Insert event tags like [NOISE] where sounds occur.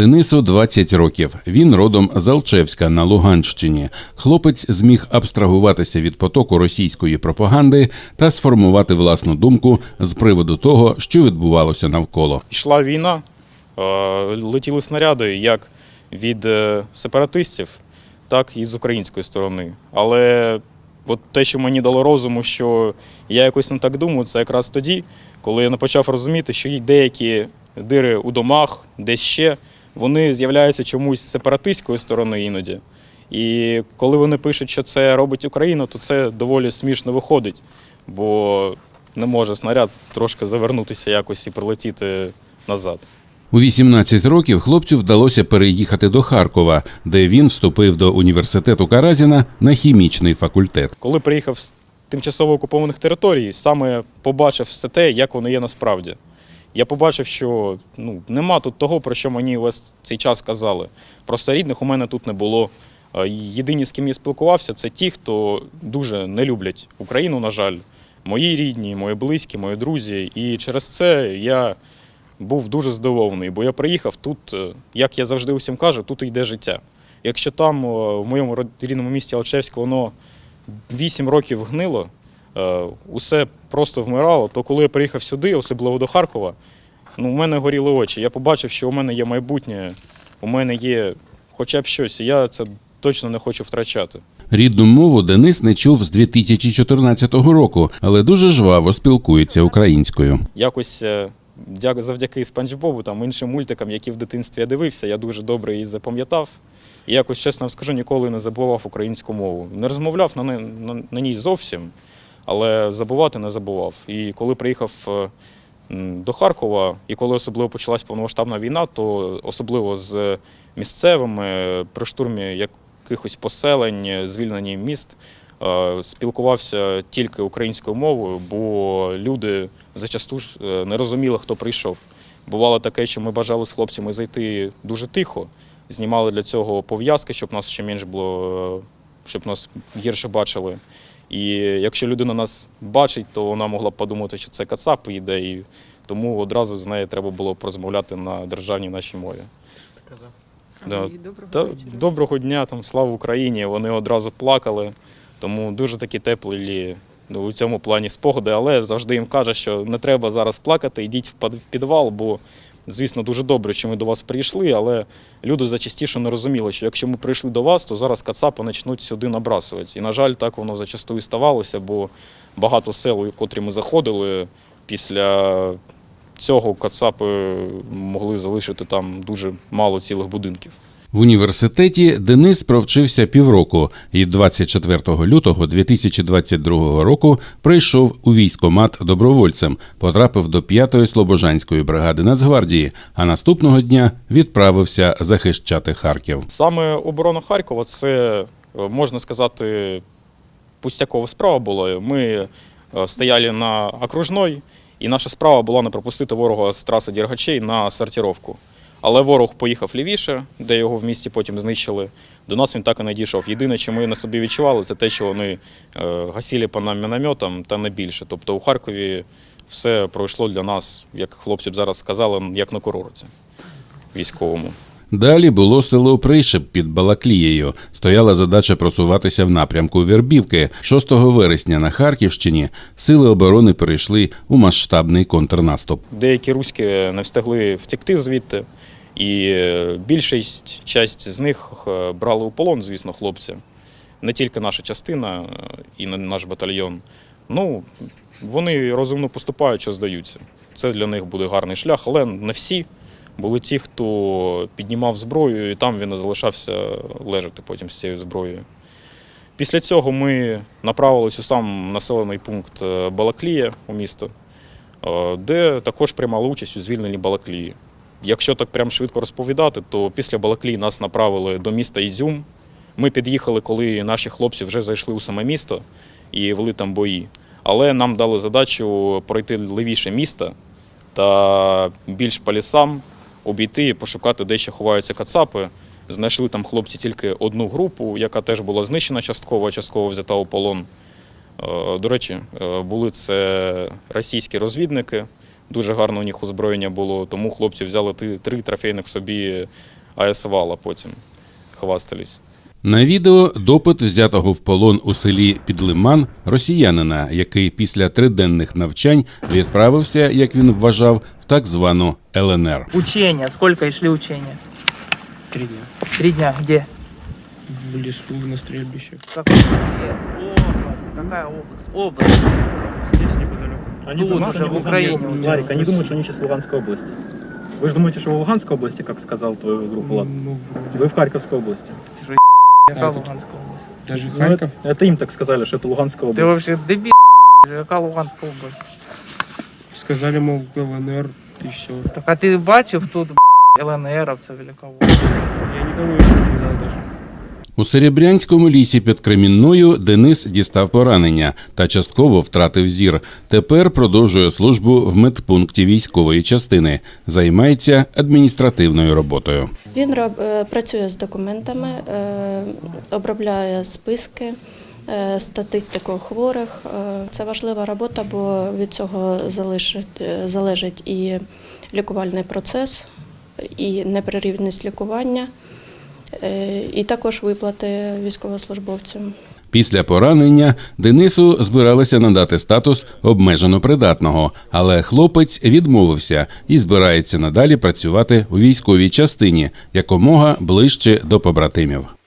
Денису 20 років. Він родом з Алчевська на Луганщині. Хлопець зміг абстрагуватися від потоку російської пропаганди та сформувати власну думку з приводу того, що відбувалося навколо. Йшла війна, летіли снаряди як від е, сепаратистів, так і з української сторони. Але от те, що мені дало розуму, що я якось не так думаю, це якраз тоді, коли я не почав розуміти, що є деякі дири у домах, десь ще, вони з'являються чомусь з сепаратистської сторони іноді. І коли вони пишуть, що це робить Україна, то це доволі смішно виходить, бо не може снаряд трошки завернутися якось і прилетіти назад. У 18 років хлопцю вдалося переїхати до Харкова, де він вступив до університету Каразіна на хімічний факультет. Коли приїхав з тимчасово окупованих територій, саме побачив все те, як воно є насправді. Я побачив, що ну, нема тут того, про що мені весь цей час казали. Просто рідних у мене тут не було. Е, Єдині, з ким я спілкувався, це ті, хто дуже не люблять Україну, на жаль. Мої рідні, мої близькі, мої друзі. І через це я був дуже здивований, бо я приїхав тут, е, як я завжди усім кажу, тут йде життя. Якщо там, е, в моєму рідному місті Алчевську, воно 8 років гнило, усе просто вмирало, то коли я приїхав сюди, особливо до Харкова, ну, у мене горіли очі. Я побачив, що у мене є майбутнє, у мене є хоча б щось, і я це точно не хочу втрачати. Рідну мову Денис не чув з 2014 року, але дуже жваво спілкується українською. Якось е, завдяки Спанч Бобу, там іншим мультикам, які в дитинстві я дивився, я дуже добре її запам'ятав. І якось, чесно вам скажу, ніколи не забував українську мову. Не розмовляв на, на, на ній зовсім, але забувати не забував. І коли приїхав е, до Харкова, і коли особливо почалась повномасштабна війна, то особливо з місцевими при штурмі якихось поселень, звільненні міст, е, спілкувався тільки українською мовою, бо люди зачасту е, не розуміли, хто прийшов. Бувало таке, що ми бажали з хлопцями зайти дуже тихо, знімали для цього пов'язки, щоб нас ще менше було, щоб нас гірше бачили. І якщо людина нас бачить, то вона могла б подумати, що це кацап йде, і тому одразу з нею треба було порозмовляти на державній нашій мові. Да. Доброго Та, доброго дня, там слава Україні. Вони одразу плакали. Тому дуже такі теплі ну, у цьому плані спогади, але завжди їм каже, що не треба зараз плакати, йдіть в в підвал, бо, звісно, дуже добре, що ми до вас прийшли, але люди зачастіше не розуміли, що якщо ми прийшли до вас, то зараз кацапи почнуть сюди набрасувати. І, на жаль, так воно зачасту і ставалося, бо багато сел, у котрі ми заходили, після цього кацапи могли залишити там дуже мало цілих будинків. В університеті Денис провчився півроку і 24 лютого 2022 року прийшов у військомат добровольцем, потрапив до 5-ї Слобожанської бригади Нацгвардії, а наступного дня відправився захищати Харків. Саме оборона Харкова це, е, можна сказати, пустякова справа була. Ми е, стояли на окружной, і наша справа була не пропустити ворога з траси Дергачей на сортировку. Але ворог поїхав лівіше, де його в місті потім знищили. До нас він так і не дійшов. Єдине, що ми на собі відчували, це те, що вони е, гасили по нам мінометам та не більше. Тобто у Харкові все пройшло для нас, як хлопці б зараз сказали, як на курорті військовому. Далі було село Пришеп під Балаклією. Стояла задача просуватися в напрямку Вербівки. 6 вересня на Харківщині сили оборони перейшли у масштабний контрнаступ. Деякі руські не встигли втекти звідти, і е, більшість часть з них е, брали у полон, звісно, хлопці. Не тільки наша частина е, і наш батальйон. Ну, вони розумно поступають, що здаються. Це для них буде гарний шлях, але не всі. Були ті, хто піднімав зброю, і там він залишався лежати потім з цією зброєю. Після цього ми направились у сам населений пункт е, Балаклія у місто, е, де також приймали участь у звільненні Балаклії. Якщо так прям швидко розповідати, то після Балаклії нас направили до міста Ізюм. Ми під'їхали, коли наші хлопці вже зайшли у саме місто і вели там бої. Але нам дали задачу пройти левіше міста та більш по лісам обійти і пошукати, де ще ховаються кацапи. Знайшли там хлопці тільки одну групу, яка теж була знищена частково, частково взята у полон. Е, До речі, е, були це російські розвідники. Дуже гарне у них озброєння було, тому хлопці взяли три трофейних собі АС-вала потім. Хвастались. На відео допит взятого в полон у селі Підлиман росіянина, який після триденних навчань відправився, як він вважав, в так звану ЛНР. Учения. Сколько шли учения? Три дня. Три дня. Где? В лесу на стрельбище. Какой лес? Область. Какая область? Область. Здесь неподалеку. Они Тут думают, уже, что в Украине. Ларик, они думают, что они сейчас в Луганской области. Вы же думаете, что вы в Луганской области, как сказал твой друг Влад? Ну, вроде. Вы в Харьковской области. Какая тут- Луганская область? Даже Ну, Харьков. это, это им так сказали, что это Луганская Ты область. вообще дебил. [LAUGHS] Какая Луганская область? Сказали, мол, ЛНР и все. Так а ти бачив тут ЛНРовця великого? Я никого еще не видал даже. У Серебрянському лісі під Кремінною Денис дістав поранення та частково втратив зір. Тепер продовжує службу в медпункті військової частини. Займається адміністративною роботою. Він роб, е, працює з документами, е, обробляє списки, статистику хворих. Е, Це важлива робота, бо від цього е, залежить і лікувальний процес, і неприрівність лікування, е, і також виплати військовослужбовцям. Після поранення Денису збиралися надати статус обмежено придатного, але хлопець відмовився і збирається надалі працювати у військовій частині якомога ближче до побратимів.